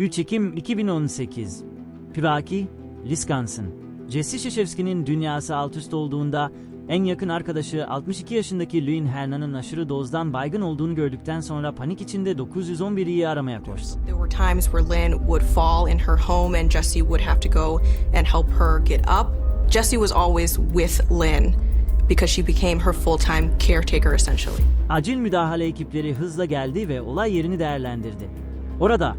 3 Ekim 2018 Pivaki, Wisconsin Jesse Şişevski'nin dünyası alt üst olduğunda en yakın arkadaşı 62 yaşındaki Lynn Hernan'ın aşırı dozdan baygın olduğunu gördükten sonra panik içinde 911'i aramaya koştu. There were times where Lynn would fall in her home and Jesse would have to go and help her get up. Jesse was always with Lynn because she became her full-time caretaker essentially. Acil müdahale ekipleri hızla geldi ve olay yerini değerlendirdi. Orada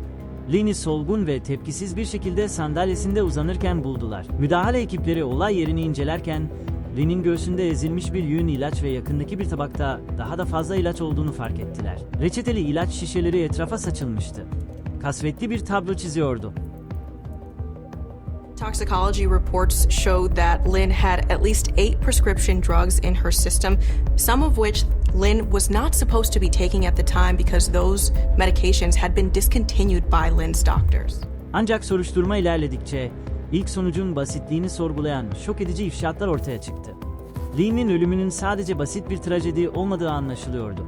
Lynn'i solgun ve tepkisiz bir şekilde sandalyesinde uzanırken buldular. Müdahale ekipleri olay yerini incelerken Lynn'in göğsünde ezilmiş bir yığın ilaç ve yakındaki bir tabakta daha da fazla ilaç olduğunu fark ettiler. Reçeteli ilaç şişeleri etrafa saçılmıştı. Kasvetli bir tablo çiziyordu. Toxicology reports showed that Lynn had at least eight prescription drugs in her system, some of which Lynn was not supposed to be taking at the time because those medications had been discontinued by Lynn's doctors. Ancak soruşturma ilerledikçe ilk sonucun basitliğini sorgulayan şok edici ifşaatlar ortaya çıktı. Lee'nin ölümünün sadece basit bir trajedi olmadığı anlaşılıyordu.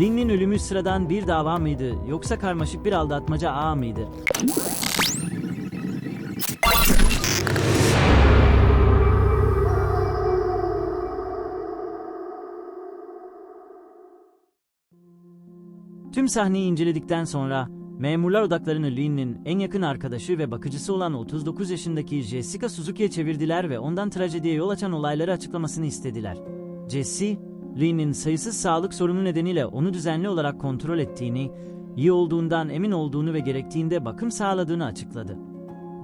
Lee'nin ölümü sıradan bir dava mıydı yoksa karmaşık bir aldatmaca ağı mıydı? Tüm sahneyi inceledikten sonra memurlar odaklarını Lynn'in en yakın arkadaşı ve bakıcısı olan 39 yaşındaki Jessica Suzuki'ye çevirdiler ve ondan trajediye yol açan olayları açıklamasını istediler. Jesse, Lynn'in sayısız sağlık sorunu nedeniyle onu düzenli olarak kontrol ettiğini, iyi olduğundan emin olduğunu ve gerektiğinde bakım sağladığını açıkladı.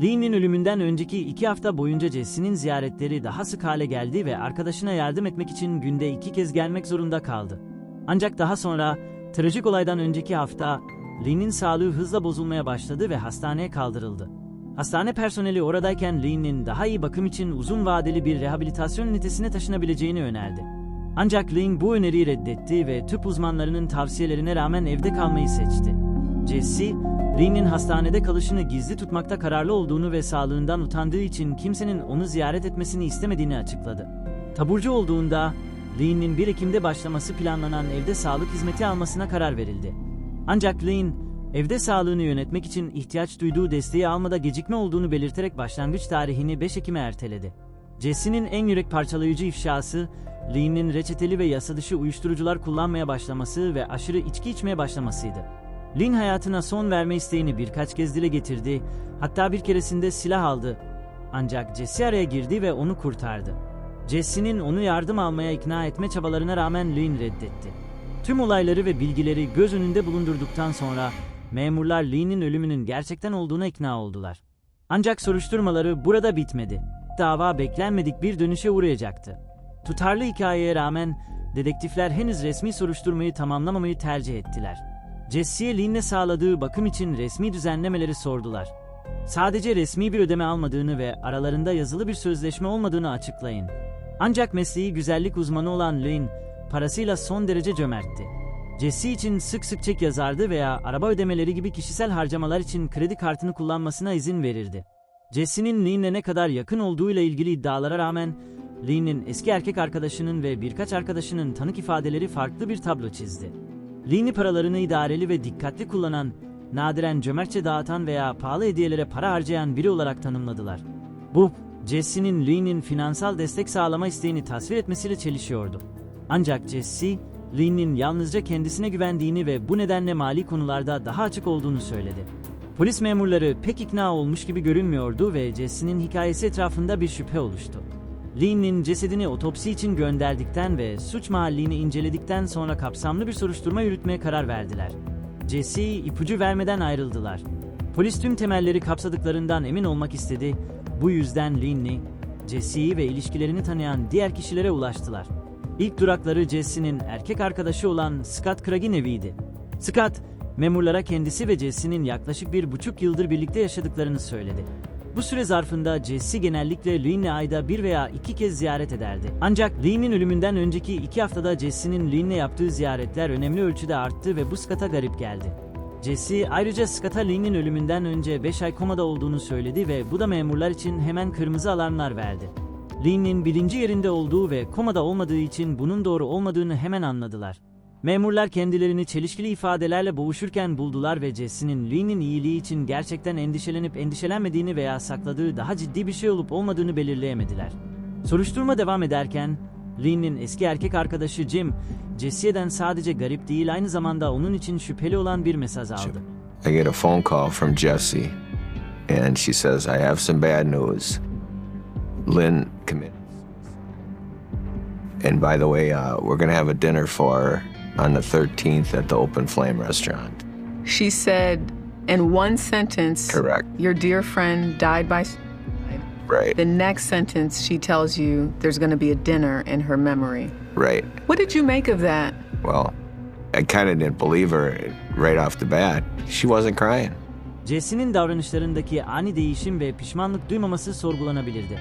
Lee'nin ölümünden önceki iki hafta boyunca Jesse'nin ziyaretleri daha sık hale geldi ve arkadaşına yardım etmek için günde iki kez gelmek zorunda kaldı. Ancak daha sonra trajik olaydan önceki hafta Lee'nin sağlığı hızla bozulmaya başladı ve hastaneye kaldırıldı. Hastane personeli oradayken Lee'nin daha iyi bakım için uzun vadeli bir rehabilitasyon ünitesine taşınabileceğini önerdi. Ancak Lee bu öneriyi reddetti ve tıp uzmanlarının tavsiyelerine rağmen evde kalmayı seçti. Jesse, Lee'nin hastanede kalışını gizli tutmakta kararlı olduğunu ve sağlığından utandığı için kimsenin onu ziyaret etmesini istemediğini açıkladı. Taburcu olduğunda Lee'nin 1 Ekim'de başlaması planlanan evde sağlık hizmeti almasına karar verildi. Ancak Lee'nin evde sağlığını yönetmek için ihtiyaç duyduğu desteği almada gecikme olduğunu belirterek başlangıç tarihini 5 Ekim'e erteledi. Jesse'nin en yürek parçalayıcı ifşası, Lee'nin reçeteli ve yasa dışı uyuşturucular kullanmaya başlaması ve aşırı içki içmeye başlamasıydı. Lin hayatına son verme isteğini birkaç kez dile getirdi, hatta bir keresinde silah aldı. Ancak Jesse araya girdi ve onu kurtardı. Jesse'nin onu yardım almaya ikna etme çabalarına rağmen Lin reddetti. Tüm olayları ve bilgileri göz önünde bulundurduktan sonra memurlar Lee'nin ölümünün gerçekten olduğuna ikna oldular. Ancak soruşturmaları burada bitmedi. Dava beklenmedik bir dönüşe uğrayacaktı. Tutarlı hikayeye rağmen dedektifler henüz resmi soruşturmayı tamamlamamayı tercih ettiler. Jesse'ye Lynn'e sağladığı bakım için resmi düzenlemeleri sordular. Sadece resmi bir ödeme almadığını ve aralarında yazılı bir sözleşme olmadığını açıklayın. Ancak mesleği güzellik uzmanı olan Lynn, parasıyla son derece cömertti. Jesse için sık sık çek yazardı veya araba ödemeleri gibi kişisel harcamalar için kredi kartını kullanmasına izin verirdi. Jesse'nin Lynn'le ne kadar yakın olduğuyla ilgili iddialara rağmen, Lynn'in eski erkek arkadaşının ve birkaç arkadaşının tanık ifadeleri farklı bir tablo çizdi. Lynn'i paralarını idareli ve dikkatli kullanan, nadiren cömertçe dağıtan veya pahalı hediyelere para harcayan biri olarak tanımladılar. Bu, Jesse'nin Lynn'in finansal destek sağlama isteğini tasvir etmesiyle çelişiyordu. Ancak Jesse, Lynn'in yalnızca kendisine güvendiğini ve bu nedenle mali konularda daha açık olduğunu söyledi. Polis memurları pek ikna olmuş gibi görünmüyordu ve Jesse'nin hikayesi etrafında bir şüphe oluştu. Lynn'in cesedini otopsi için gönderdikten ve suç mahallini inceledikten sonra kapsamlı bir soruşturma yürütmeye karar verdiler. Jesse ipucu vermeden ayrıldılar. Polis tüm temelleri kapsadıklarından emin olmak istedi. Bu yüzden Lynn'i, Jesse'yi ve ilişkilerini tanıyan diğer kişilere ulaştılar. İlk durakları Jesse'nin erkek arkadaşı olan Scott Craig'in eviydi. Scott, memurlara kendisi ve Jesse'nin yaklaşık bir buçuk yıldır birlikte yaşadıklarını söyledi. Bu süre zarfında Jesse genellikle Lynn'i ayda bir veya iki kez ziyaret ederdi. Ancak Lynn'in ölümünden önceki iki haftada Jesse'nin Lynn'le yaptığı ziyaretler önemli ölçüde arttı ve bu Scott'a garip geldi. Jesse ayrıca Scott'a Lynn'in ölümünden önce 5 ay komada olduğunu söyledi ve bu da memurlar için hemen kırmızı alarmlar verdi. Lynn'in bilinci yerinde olduğu ve komada olmadığı için bunun doğru olmadığını hemen anladılar. Memurlar kendilerini çelişkili ifadelerle boğuşurken buldular ve Jesse'nin Lee'nin iyiliği için gerçekten endişelenip endişelenmediğini veya sakladığı daha ciddi bir şey olup olmadığını belirleyemediler. Soruşturma devam ederken, Lee'nin eski erkek arkadaşı Jim, Jesse'den sadece garip değil aynı zamanda onun için şüpheli olan bir mesaj aldı. I get a phone call from Jessie, and she says, I have some bad news. Lynn committed. And by the way, uh, we're going to have a dinner for her on the 13th at the Open Flame restaurant. She said in one sentence, Correct. Your dear friend died by. Right, The next sentence, she tells you there's going to be a dinner in her memory. right. What did you make of that? Well, I kind of didn't believe her right off the bat. She wasn't crying. Jesse'nin davranışlarındaki ani değişim ve pişmanlık duymaması sorgulanabilirdi.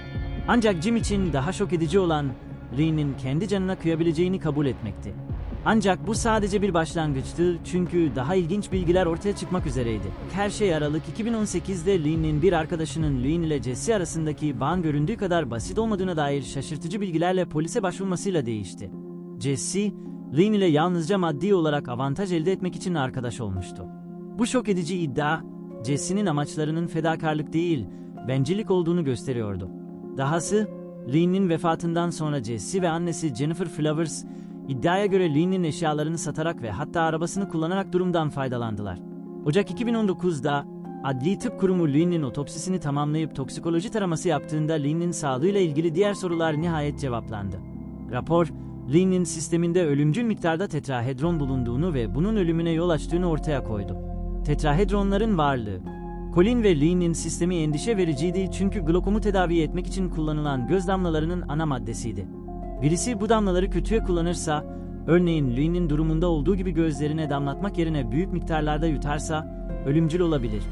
Ancak Jim için daha şok edici olan Lee'nin kendi canına kıyabileceğini kabul etmekti. Ancak bu sadece bir başlangıçtı çünkü daha ilginç bilgiler ortaya çıkmak üzereydi. Her şey Aralık 2018'de Lee'nin bir arkadaşının Lee ile Jesse arasındaki bağın göründüğü kadar basit olmadığına dair şaşırtıcı bilgilerle polise başvurmasıyla değişti. Jesse, Lee ile yalnızca maddi olarak avantaj elde etmek için arkadaş olmuştu. Bu şok edici iddia, Jesse'nin amaçlarının fedakarlık değil, bencillik olduğunu gösteriyordu. Dahası, Lee'nin vefatından sonra Jesse ve annesi Jennifer Flowers, iddiaya göre Lee'nin eşyalarını satarak ve hatta arabasını kullanarak durumdan faydalandılar. Ocak 2019'da Adli Tıp Kurumu Lee'nin otopsisini tamamlayıp toksikoloji taraması yaptığında Lee'nin sağlığıyla ilgili diğer sorular nihayet cevaplandı. Rapor, Lee'nin sisteminde ölümcül miktarda tetrahedron bulunduğunu ve bunun ölümüne yol açtığını ortaya koydu. Tetrahedronların varlığı, Colin ve Lee'nin sistemi endişe vericiydi çünkü glokomu tedavi etmek için kullanılan göz damlalarının ana maddesiydi. Birisi bu damlaları kötüye kullanırsa, örneğin Lee'nin durumunda olduğu gibi gözlerine damlatmak yerine büyük miktarlarda yutarsa, ölümcül olabilir.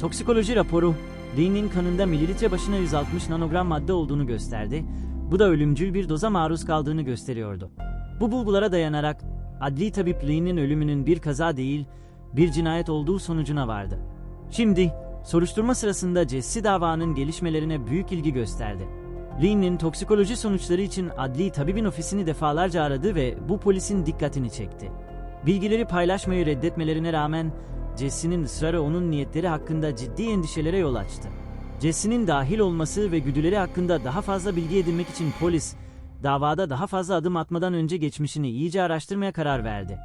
Toksikoloji raporu, Lee'nin kanında mililitre başına 160 nanogram madde olduğunu gösterdi. Bu da ölümcül bir doza maruz kaldığını gösteriyordu. Bu bulgulara dayanarak adli tabip Lee'nin ölümünün bir kaza değil, bir cinayet olduğu sonucuna vardı. Şimdi soruşturma sırasında Jesse davanın gelişmelerine büyük ilgi gösterdi. Lee'nin toksikoloji sonuçları için adli tabibin ofisini defalarca aradı ve bu polisin dikkatini çekti. Bilgileri paylaşmayı reddetmelerine rağmen Jesse'nin ısrarı onun niyetleri hakkında ciddi endişelere yol açtı. Jesse'nin dahil olması ve güdüleri hakkında daha fazla bilgi edinmek için polis, davada daha fazla adım atmadan önce geçmişini iyice araştırmaya karar verdi.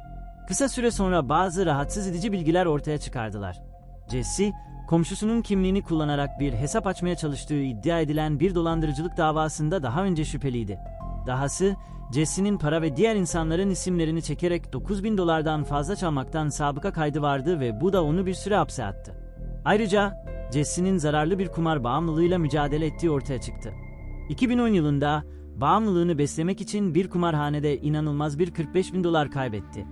Kısa süre sonra bazı rahatsız edici bilgiler ortaya çıkardılar. Jesse, komşusunun kimliğini kullanarak bir hesap açmaya çalıştığı iddia edilen bir dolandırıcılık davasında daha önce şüpheliydi. Dahası, Jesse'nin para ve diğer insanların isimlerini çekerek 9000 dolardan fazla çalmaktan sabıka kaydı vardı ve bu da onu bir süre hapse attı. Ayrıca Jesse'nin zararlı bir kumar bağımlılığıyla mücadele ettiği ortaya çıktı. 2010 yılında bağımlılığını beslemek için bir kumarhanede inanılmaz bir 45 bin dolar kaybetti.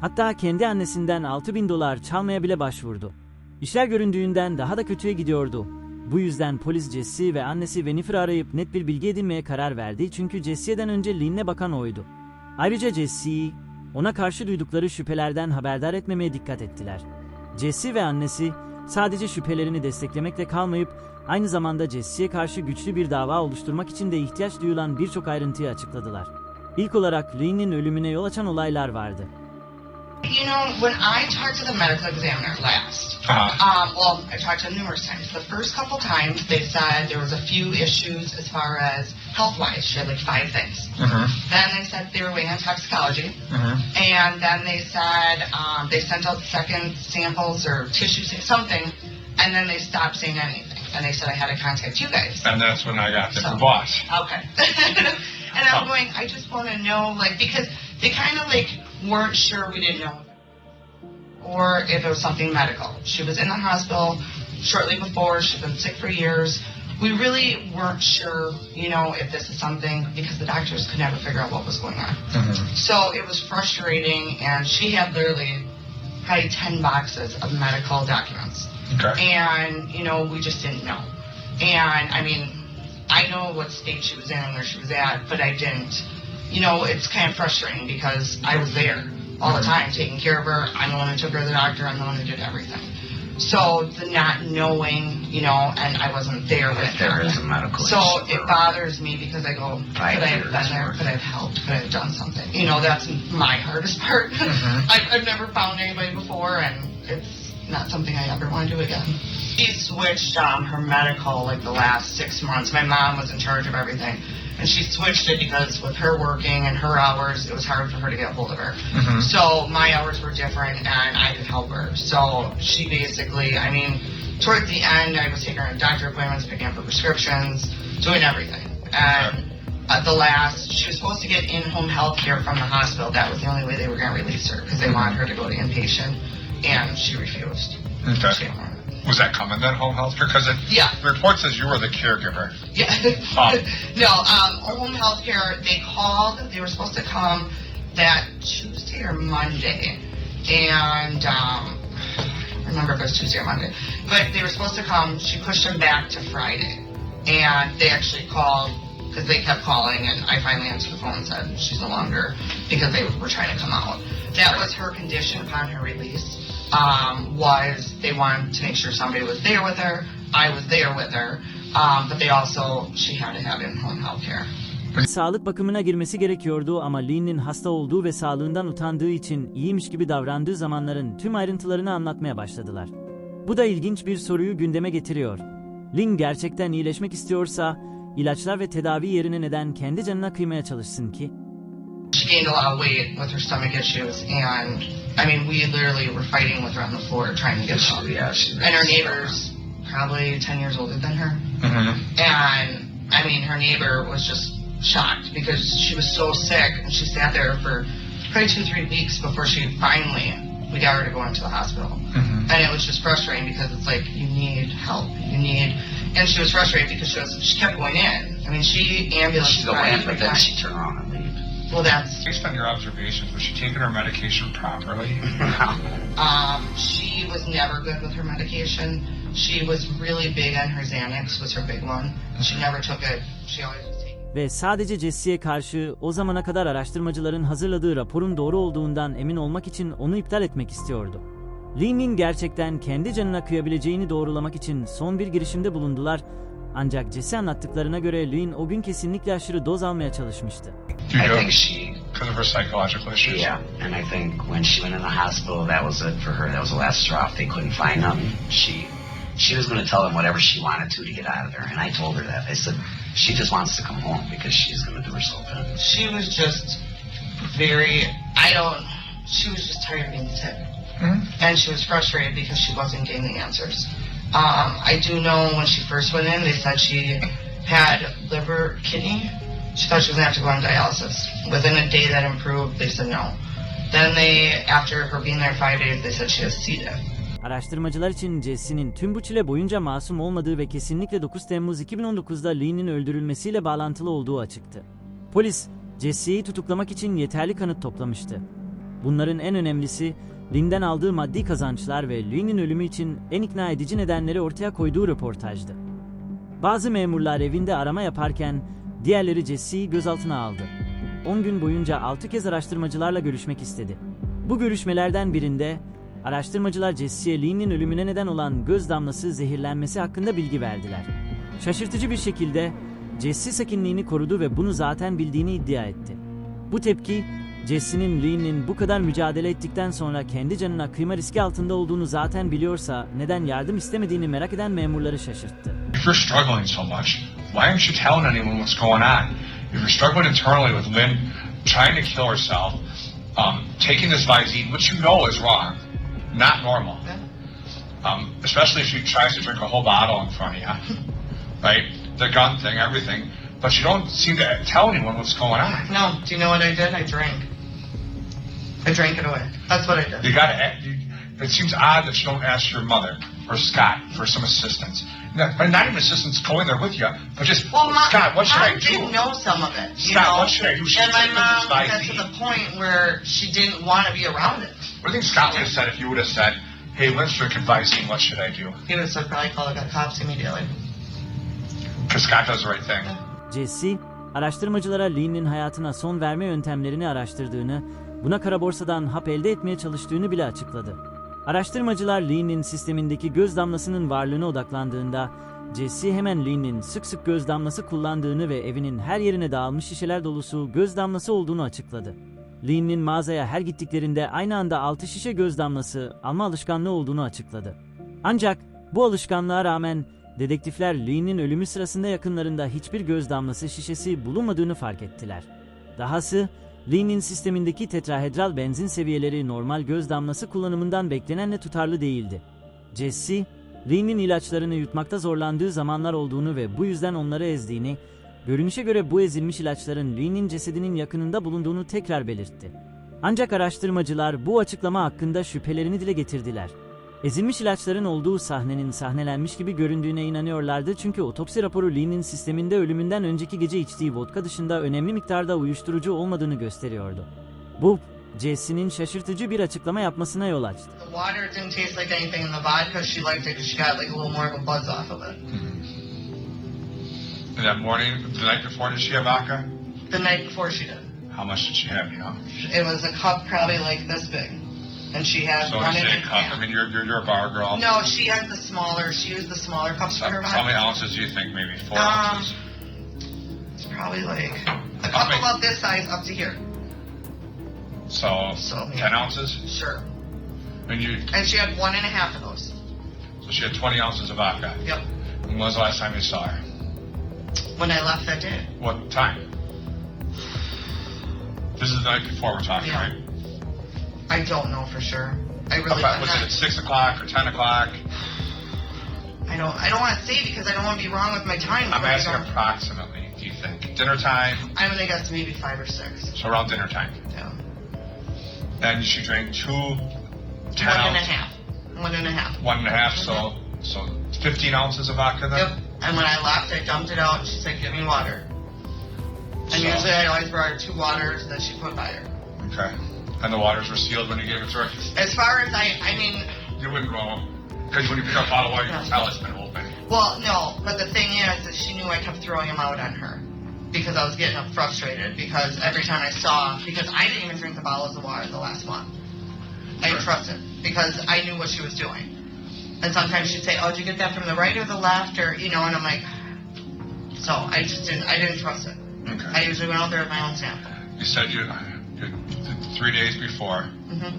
Hatta kendi annesinden 6 bin dolar çalmaya bile başvurdu. İşler göründüğünden daha da kötüye gidiyordu. Bu yüzden polis Jesse ve annesi Jennifer'ı arayıp net bir bilgi edinmeye karar verdi çünkü Jesse'den önce Lynn'e bakan oydu. Ayrıca Jesse'yi ona karşı duydukları şüphelerden haberdar etmemeye dikkat ettiler. Jesse ve annesi sadece şüphelerini desteklemekle kalmayıp aynı zamanda Jesse'ye karşı güçlü bir dava oluşturmak için de ihtiyaç duyulan birçok ayrıntıyı açıkladılar. İlk olarak Lynn'in ölümüne yol açan olaylar vardı. You know, when I talked to the medical examiner last, Uh-huh. um, well, I talked to him numerous times. The first couple times, they said there was a few issues as far as health-wise. She had like five things. Mhm. Then they said they were waiting on toxicology. Mhm. And then they said um, they sent out second samples or tissues, something, and then they stopped saying anything. And they said I had to contact you guys. And that's when I got the So- boss. Okay. and I'm going, I just want to know, like, because they kind of like weren't sure we didn't know. Or if it was something medical. She was in the hospital shortly before, she's been sick for years. We really weren't sure, you know, if this is something because the doctors could never figure out what was going on. Mm-hmm. So it was frustrating, and she had literally probably 10 boxes of medical documents Okay. and you know we just didn't know and i mean i know what state she was in and where she was at but i didn't you know it's kind of frustrating because i was there all the time taking care of her i'm the one who took her to the doctor i'm the one who did everything So the not knowing, you know, and I wasn't there with If there her. is a medical So issue. it bothers me because I go, could I have been there? worth. Could I have helped? Could I have done something? You know, that's my hardest part. Mm-hmm. I've, I've never found anybody before, and it's not something I ever want to do again. She switched um, her medical like the last six months. My mom was in charge of everything. And she switched it because with her working and her hours, it was hard for her to get hold of her. Mm-hmm. So my hours were different and I could help her. So she basically, I mean, toward the end, I was taking her to doctor appointments, picking up her prescriptions, doing everything. And at the last, she was supposed to get in-home health care from the hospital. That was the only way they were going to release her because they mm-hmm. wanted her to go to inpatient. And she refused. She Okay. didn't want it. Was that coming then, home health care? Because Yeah. the report says you were the caregiver. Yeah. Um, no, um, home health care, they called, they were supposed to come that Tuesday or Monday. And, um, I don't remember if it was Tuesday or Monday. But they were supposed to come, she pushed them back to Friday. And they actually called, because they kept calling, and I finally answered the phone and said she's no longer, because they were trying to come out. That was her condition upon her release, um, was they wanted to make sure somebody was there with her. I was there with her. Um, but they also, she had to have in-home health care. Sağlık bakımına girmesi gerekiyordu ama Lynn'in hasta olduğu ve sağlığından utandığı için iyiymiş gibi davrandığı zamanların tüm ayrıntılarını anlatmaya başladılar. Bu da ilginç bir soruyu gündeme getiriyor. Lynn gerçekten iyileşmek istiyorsa ilaçlar ve tedavi yerine neden kendi canına kıymaya çalışsın ki? She gained a lot of weight with her stomach issues, and I mean, we literally were fighting with her on the floor trying to get her She- yeah, she's And her neighbors, probably 10 years older than her. Mm-hmm. And I mean, her neighbor was just shocked because she was so sick and she sat there for probably two, three weeks before she finally, we got her to go into the hospital. Mm-hmm. And it was just frustrating because it's like, you need help. You need, and she was frustrated because she was, she kept going in. I mean, she ambulance go ride in, but then she'd turn around and leave. Well, that's, Based on your observations, was she taking her medication properly? um, she was never good with her medication. She was really big on her Xanax was her big one. She never took it. She always was taking Ve sadece Jesse'ye karşı o zamana kadar araştırmacıların hazırladığı raporun doğru olduğundan emin olmak için onu iptal etmek istiyordu. Lynn'in gerçekten kendi canına kıyabileceğini doğrulamak için son bir girişimde bulundular. Ancak Jesse anlattıklarına göre Lynn o gün kesinlikle aşırı doz almaya çalışmıştı. I know? think she, Because of her psychological issues? yeah, and I think when she went in the hospital, that was it for her. That was the last straw. If they couldn't find them, she, she was going to tell them whatever she wanted to to get out of there. And I told her that. I said, she just wants to come home because she's going to do herself in. she was just very I don't she was just tired of being sick. And she was frustrated because she wasn't getting the answers. Um, I do know when she first went in they said she had liver kidney. She thought she was gonna have to go on dialysis. Within a day that improved, they said no. Then they after her being there five days they said she has C. diff. Araştırmacılar için Jesse'nin tüm bu çile boyunca masum olmadığı ve kesinlikle 9 Temmuz 2019'da Lee'nin öldürülmesiyle bağlantılı olduğu açıktı. Polis, Jesse'yi tutuklamak için yeterli kanıt toplamıştı. Bunların en önemlisi, Lynn'den aldığı maddi kazançlar ve Lee'nin ölümü için en ikna edici nedenleri ortaya koyduğu röportajdı. Bazı memurlar evinde arama yaparken diğerleri Jesse'yi gözaltına aldı. 10 gün boyunca 6 kez araştırmacılarla görüşmek istedi. Bu görüşmelerden birinde araştırmacılar Jesse'ye Lee'nin ölümüne neden olan göz damlası zehirlenmesi hakkında bilgi verdiler. Şaşırtıcı bir şekilde Jesse sakinliğini korudu ve bunu zaten bildiğini iddia etti. Bu tepki Jesse'nin Lee'nin bu kadar mücadele ettikten sonra kendi canına kıyma riski altında olduğunu zaten biliyorsa neden yardım istemediğini merak eden memurları şaşırttı. If you're struggling so much, why aren't you telling anyone what's going on? If you're struggling internally with Lynn trying to kill herself, um, taking this Visine, which you know is wrong, not normal, um, especially if she tries to drink a whole bottle in front of you, right? The gun thing, everything, but you don't seem to tell anyone what's going on. No, do you know what I did? I drank. I drank it away. That's what I did. You gotta, act- you, it seems odd that you don't ask your mother or Scott for some assistance. Not, but not even assistance going there with you, but just, Well, mom, Scott, what should mom I do? did know some of it. You Scott, know? what should I do? She and my mom got to the point where she didn't want to be around it. What do you think Scott would have said if you would have said, hey, Lynn's drinking Visine, what should I do? He would have probably called the cops immediately. Because Scott does the right thing. Jesse, araştırmacılara Lee'nin hayatına son verme yöntemlerini araştırdığını, buna kara borsadan hap elde etmeye çalıştığını bile açıkladı. Araştırmacılar Lee'nin sistemindeki göz damlasının varlığına odaklandığında, Jesse hemen Lee'nin sık sık göz damlası kullandığını ve evinin her yerine dağılmış şişeler dolusu göz damlası olduğunu açıkladı. Lee'nin mağazaya her gittiklerinde aynı anda 6 şişe göz damlası alma alışkanlığı olduğunu açıkladı. Ancak bu alışkanlığa rağmen dedektifler Lee'nin ölümü sırasında yakınlarında hiçbir göz damlası şişesi bulunmadığını fark ettiler. Dahası Lee'nin sistemindeki tetrahedral benzin seviyeleri normal göz damlası kullanımından beklenenle tutarlı değildi. Jesse, Lee'nin ilaçlarını yutmakta zorlandığı zamanlar olduğunu ve bu yüzden onları ezdiğini, görünüşe göre bu ezilmiş ilaçların Lee'nin cesedinin yakınında bulunduğunu tekrar belirtti. Ancak araştırmacılar bu açıklama hakkında şüphelerini dile getirdiler. Ezilmiş ilaçların olduğu sahnenin sahnelenmiş gibi göründüğüne inanıyorlardı çünkü otopsi raporu Lee'nin sisteminde ölümünden önceki gece içtiği vodka dışında önemli miktarda uyuşturucu olmadığını gösteriyordu. Bu, Jesse'nin şaşırtıcı bir açıklama yapmasına yol açtı. The water didn't taste like anything in the vodka. She liked it because she got like a little more of a buzz off of it. And that morning, the night before, did she have vodka? The night before she did. How much did she have, you know? It was a cup probably like this big. And she had So one you in say a a cup, I mean, you're, you're, you're a bar girl. No, she has the smaller, she used the smaller cups for her so how many ounces do you think? Maybe four Um, ounces? It's probably like a How cup many? about this size up to here. So, so, 10 ounces? Sure. And you, And she had one and a half of those. so she had 20 ounces of vodka. Yep. When was the last time you saw her? When I left that day. What time? This is the night before we're talking, Yeah. right? I don't know for sure. I really About, I'm was not- it at 6 o'clock or 10 o'clock? I don't I don't want to say because I don't want to be wrong with my time. I'm asking approximately, do you think? Dinner time? I'm gonna guess maybe five or six. So around dinner time. Yeah. And she drank two 10 One and a ounce- half. One and a half. One and a half, so so 15 ounces of vodka then? Yep. And when I left, I dumped it out, and she said, "Give me water." And So- usually, I always brought her two waters that she put by her. Okay. And the waters were sealed when you gave it to her? As far as I, I mean, You wouldn't know. Because when you pick up a bottle of water, you can tell it's been open. well, no. But the thing is, that she knew I kept throwing them out on her because I was getting frustrated. Because every time I saw, because I didn't even drink the bottles of water the last month. I didn't Sure. trust it because I knew what she was doing. And sometimes she'd say, "Oh, did you get that from the right or the left?" Or you know, and I'm like, so I just didn't. I didn't trust it. I usually went out there with my own sample. You said you three days before, hmm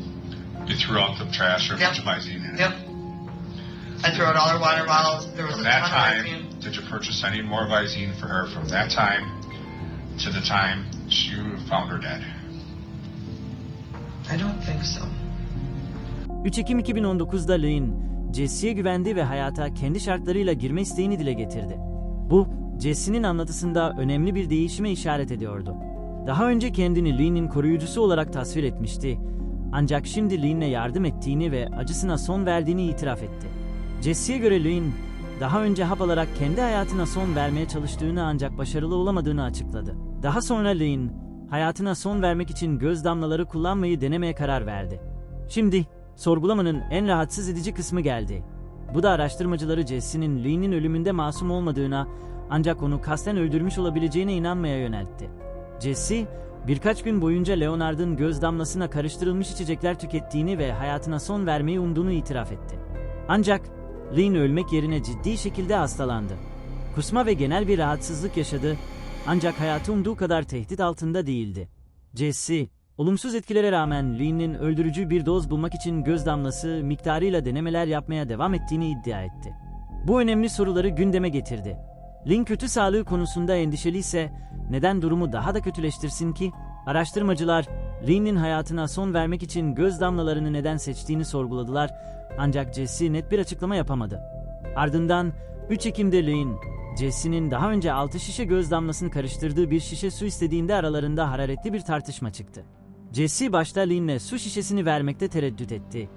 you threw out the trash or Yep. put your Visine in. Yep. I threw out all her water bottles. There was From a that ton time, of did you purchase any more Visine for her from that time to the time you found her dead? I don't think so. 3 Ekim 2019'da Lynn, Jesse'ye güvendi ve hayata kendi şartlarıyla girme isteğini dile getirdi. Bu, Jesse'nin anlatısında önemli bir değişime işaret ediyordu. Daha önce kendini Lynn'in koruyucusu olarak tasvir etmişti. Ancak şimdi Lynn'e yardım ettiğini ve acısına son verdiğini itiraf etti. Jesse'ye göre Lynn, daha önce hap alarak kendi hayatına son vermeye çalıştığını ancak başarılı olamadığını açıkladı. Daha sonra Lynn, hayatına son vermek için göz damlaları kullanmayı denemeye karar verdi. Şimdi sorgulamanın en rahatsız edici kısmı geldi. Bu da araştırmacıları Jesse'nin Lee'nin ölümünde masum olmadığına ancak onu kasten öldürmüş olabileceğine inanmaya yöneltti. Jesse, birkaç gün boyunca Leonard'ın göz damlasına karıştırılmış içecekler tükettiğini ve hayatına son vermeyi umduğunu itiraf etti. Ancak Lean ölmek yerine ciddi şekilde hastalandı. Kusma ve genel bir rahatsızlık yaşadı ancak hayatı umduğu kadar tehdit altında değildi. Jesse, olumsuz etkilere rağmen Lean'in öldürücü bir doz bulmak için göz damlası miktarıyla denemeler yapmaya devam ettiğini iddia etti. Bu önemli soruları gündeme getirdi. Lin kötü sağlığı konusunda endişeli ise neden durumu daha da kötüleştirsin ki? Araştırmacılar Lin'in hayatına son vermek için göz damlalarını neden seçtiğini sorguladılar ancak Jesse net bir açıklama yapamadı. Ardından 3 Ekim'de Lin, Jesse'nin daha önce 6 şişe göz damlasını karıştırdığı bir şişe su istediğinde aralarında hararetli bir tartışma çıktı. Jesse başta Lin'le su şişesini vermekte tereddüt etti.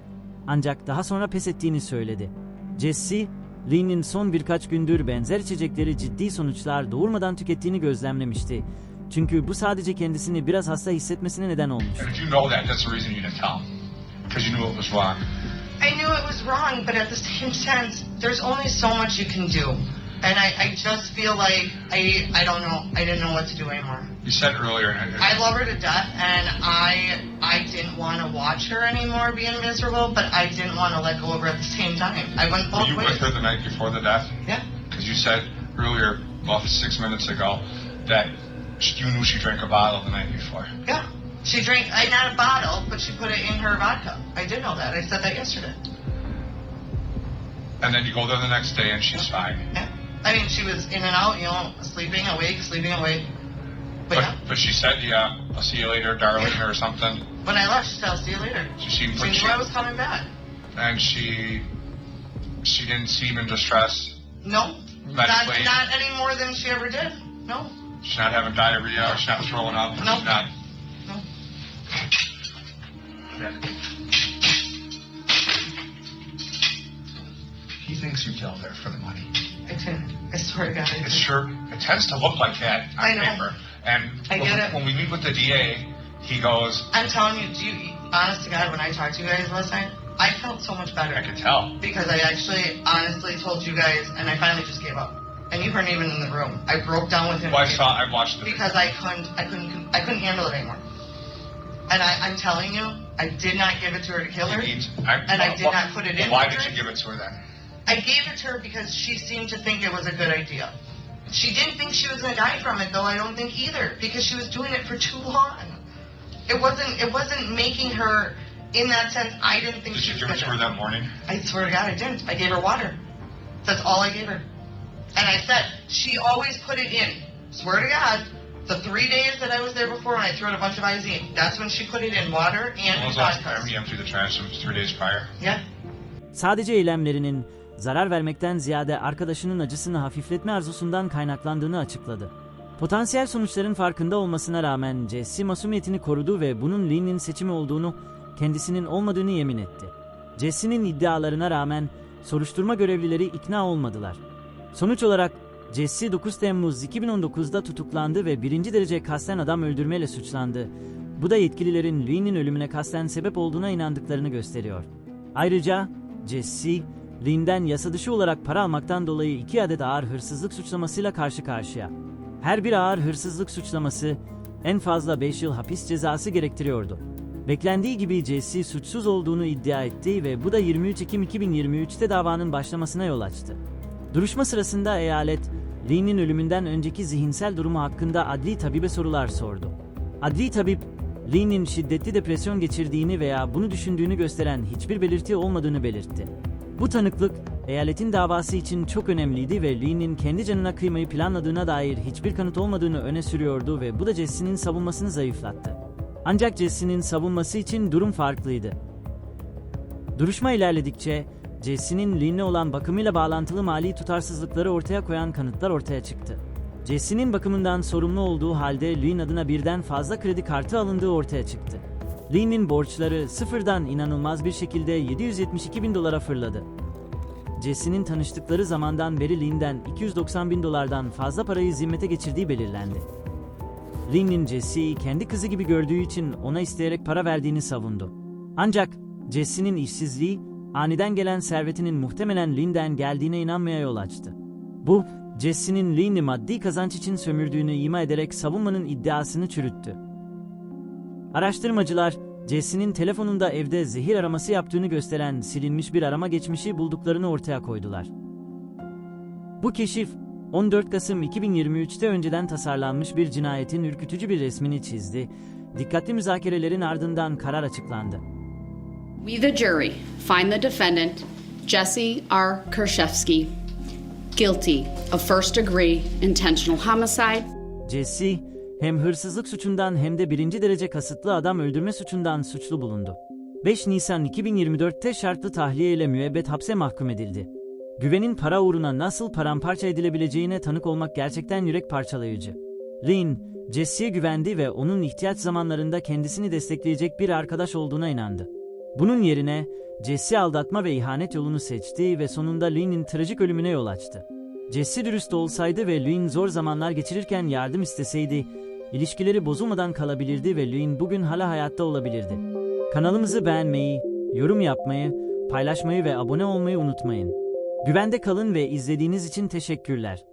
Ancak daha sonra pes ettiğini söyledi. Jesse, Lee'nin son birkaç gündür benzer içecekleri ciddi sonuçlar doğurmadan tükettiğini gözlemlemişti. Çünkü bu sadece kendisini biraz hasta hissetmesine neden olmuş. I knew it was wrong, but at the same sense, there's only so much you can do. And I, I just feel like I I don't know I didn't know what to do anymore. You said earlier, and I love her to death, and I I didn't want to watch her anymore being miserable, but I didn't want to let go of her at the same time. I went were both you with her the night before the death? Yeah, Because you said earlier, about six minutes ago, that you knew she drank a bottle the night before. yeah. She drank I not a bottle, but she put it in her vodka. I did know that. I said that yesterday. And then you go there the next day and she's fine. Yeah. I mean, she was in and out, you know, sleeping, awake, sleeping, awake. But, But, yeah, but she said, yeah, I'll see you later, darling, or something. when I left, she said, "I'll see you later." She seemed She pretty, knew I was coming back. and she, she didn't seem in distress. No, not, Medically. not any more than she ever did. No, She's not having diarrhea, or she's not throwing up, No. she's not. no. He thinks you killed her for the money. I didn't. I swear to God, I It sure, it tends to look like that on I know. paper. And I when, get we- it. when we meet with the DA, he goes, I'm telling you, do you, honest to God, when I talked to you guys last night, I felt so much better. I could tell. because I actually honestly told you guys, and I finally just gave up. And you weren't even in the room. I broke down with him Well, I saw, I watched the because I couldn't, I couldn't, I couldn't handle it anymore. And I, I'm telling you, I did not give it to her to kill her. He needs- I- And I did wh- not put it in Why her did you give it to her then? I gave it to her because she seemed to think it was a good idea. She didn't think she was gonna die from it, though. I don't think either, because she was doing it for too long. It wasn't, it wasn't making her. In that sense, I didn't think Did she you was give it to gonna. her that morning? I swear to God, I didn't. I gave her water. That's all I gave her. And I said, she always put it in. Swear to God, the three days that I was there before and I threw out a bunch of Izine, that's when she put it in water When and was the last time vodka. he emptied the trash? It was three days prior. Yeah. Sadece eylemlerinin zarar vermekten ziyade arkadaşının acısını hafifletme arzusundan kaynaklandığını açıkladı. Potansiyel sonuçların farkında olmasına rağmen Jesse masumiyetini korudu ve bunun Lee'nin seçimi olduğunu, kendisinin olmadığını yemin etti. Jesse'nin iddialarına rağmen soruşturma görevlileri ikna olmadılar. Sonuç olarak Jesse 9 Temmuz 2019'da tutuklandı ve birinci derece kasten adam öldürmeyle suçlandı. Bu da yetkililerin Lee'nin ölümüne kasten sebep olduğuna inandıklarını gösteriyor. Ayrıca Jesse, Lee'nden yasa dışı olarak para almaktan dolayı iki adet ağır hırsızlık suçlamasıyla karşı karşıya. Her bir ağır hırsızlık suçlaması en fazla 5 yıl hapis cezası gerektiriyordu. Beklendiği gibi Jesse suçsuz olduğunu iddia etti ve bu da 23 Ekim 2023'te davanın başlamasına yol açtı. Duruşma sırasında eyalet, Lee'nin ölümünden önceki zihinsel durumu hakkında adli tabibe sorular sordu. Adli tabip, Lee'nin şiddetli depresyon geçirdiğini veya bunu düşündüğünü gösteren hiçbir belirti olmadığını belirtti. Bu tanıklık, eyaletin davası için çok önemliydi ve Lee'nin kendi canına kıymayı planladığına dair hiçbir kanıt olmadığını öne sürüyordu ve bu da Jesse'nin savunmasını zayıflattı. Ancak Jesse'nin savunması için durum farklıydı. Duruşma ilerledikçe Jesse'nin Lynn'e olan bakımıyla bağlantılı mali tutarsızlıkları ortaya koyan kanıtlar ortaya çıktı. Jesse'nin bakımından sorumlu olduğu halde Lynn adına birden fazla kredi kartı alındığı ortaya çıktı. Lynn'in borçları sıfırdan inanılmaz bir şekilde 772 bin dolara fırladı. Jesse'nin tanıştıkları zamandan beri Lynn'den 290 bin dolardan fazla parayı zimmete geçirdiği belirlendi. Lynn'in Jesse'yi kendi kızı gibi gördüğü için ona isteyerek para verdiğini savundu. Ancak Jesse'nin işsizliği, aniden gelen servetinin muhtemelen Lynn'den geldiğine inanmaya yol açtı. Bu, Jesse'nin Lynn'i maddi kazanç için sömürdüğünü ima ederek savunmanın iddiasını çürüttü. Araştırmacılar, Jesse'nin telefonunda evde zehir araması yaptığını gösteren silinmiş bir arama geçmişi bulduklarını ortaya koydular. Bu keşif, 14 Kasım 2023'te önceden tasarlanmış bir cinayetin ürkütücü bir resmini çizdi. Dikkatli müzakerelerin ardından karar açıklandı. We, the jury, find the defendant, Jesse R. Kershevsky, guilty of first degree intentional homicide, Jesse, hem hırsızlık suçundan hem de birinci derece kasıtlı adam öldürme suçundan suçlu bulundu. 5 Nisan 2024'te şartlı tahliye ile müebbet hapse mahkum edildi. Güvenin para uğruna nasıl paramparça edilebileceğine tanık olmak gerçekten yürek parçalayıcı. Lynn, Jesse'ye güvendi ve onun ihtiyaç zamanlarında kendisini destekleyecek bir arkadaş olduğuna inandı. Bunun yerine Jesse aldatma ve ihanet yolunu seçti ve sonunda Lynn'in trajik ölümüne yol açtı. Jesse dürüst olsaydı ve Lynn zor zamanlar geçirirken yardım isteseydi, ilişkileri bozulmadan kalabilirdi ve Lynn bugün hala hayatta olabilirdi. Kanalımızı beğenmeyi, yorum yapmayı, paylaşmayı ve abone olmayı unutmayın. Güvende kalın ve izlediğiniz için teşekkürler.